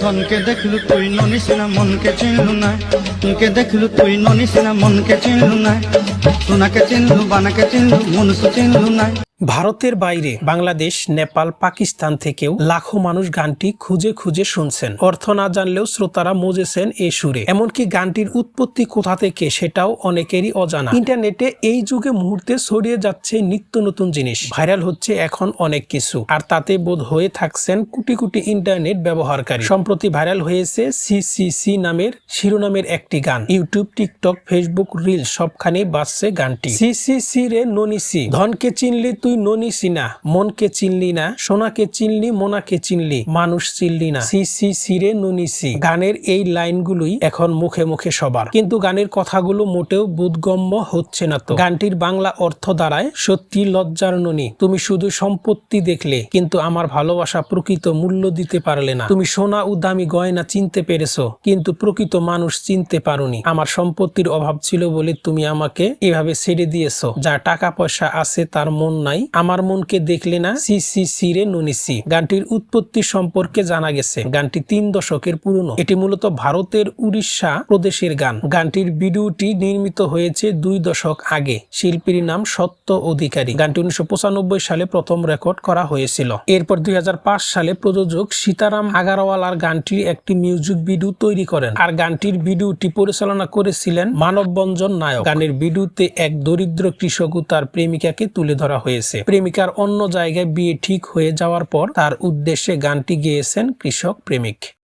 ধনকে দেখলু তুই ননিস না মনকে চিনলু না তুইকে দেখলু তুই ননিস না মনকে চিনলু না সোনাকে চিনলু, বানাকে চিনলু মনুষ্য চিনলু না ভারতের বাইরে বাংলাদেশ, নেপাল, পাকিস্তান থেকেও লাখো মানুষ গানটি খুঁজে খুঁজে শুনছেন। অর্থ না জানলেও শ্রোতারা মজেছেন এই সুরে। এমনকি গানটির উৎপত্তি কোথা থেকে সেটাও অনেকেরই অজানা। ইন্টারনেটে এই যুগে মুহূর্তে ছড়িয়ে যাচ্ছে নিত্য নতুন জিনিস। ভাইরাল হচ্ছে এখন অনেক কিছু। আর তাতে বোধ হয়ে থাকছেন কোটি কোটি ইন্টারনেট ব্যবহারকারী। সম্প্রতি ভাইরাল হয়েছে সিসিসি নামের শিরোনামের একটি গান। ইউটিউব, টিকটক, ফেসবুক, রিল সবখানে বাজছে গানটি। সিসিসি রে ননিসি ধনকে চিনলি তুই ননিসি না মনকে চিনলি না, সোনাকে চিনলি, মোনাকে চিনলি, মানুষ চিনলি না। সিসিসি রে ননিসি গানের এই লাইনগুলোই এখন মুখে মুখে সবার। কিন্তু গানের কথাগুলো মোটেও বোধগম্য হচ্ছে না তো। গানটির বাংলা অর্থ দাঁড়ায় সত্যি লজ্জার ননি। তুমি শুধু সম্পত্তি দেখলে, কিন্তু আমার ভালোবাসা প্রকৃত মূল্য দিতে পারলে না। তুমি সোনা ও দামি গয়না চিনতে পেরেছ, কিন্তু প্রকৃত মানুষ চিনতে পারোনি। আমার সম্পত্তির অভাব ছিল বলে তুমি আমাকে এভাবে ছেড়ে দিয়েছ। যা টাকা পয়সা আছে তার মন নাই আমার মনকে দেখলে না? সি সি সি রে ননিসি গানটির উৎপত্তি সম্পর্কে জানা গেছে। গানটি তিন দশকের পুরনো। এটি মূলত ভারতের উড়িষ্যা প্রদেশের গান। গানটির ভিডিওটি নির্মিত হয়েছে দুই দশক আগে। শিল্পীর নাম সত্য অধিকারী। গানটি উনিশশো সালে প্রথম রেকর্ড করা হয়েছিল। এরপর দুই হাজার পাঁচ সালে প্রযোজক সীতারাম আগারওয়ালার গানটির একটি মিউজিক ভিডিও তৈরি করেন। আর গানটির ভিডিওটি পরিচালনা করেছিলেন মানববঞ্জন নায়ক। গানের ভিডিওতে এক দরিদ্র কৃষক ও তার প্রেমিকাকে তুলে ধরা হয়েছে। প্রেমিকার অন্য জায়গায় বিয়ে ঠিক হয়ে যাওয়ার পর তার উদ্দেশ্যে গানটি গেয়েছেন কৃষক প্রেমিক।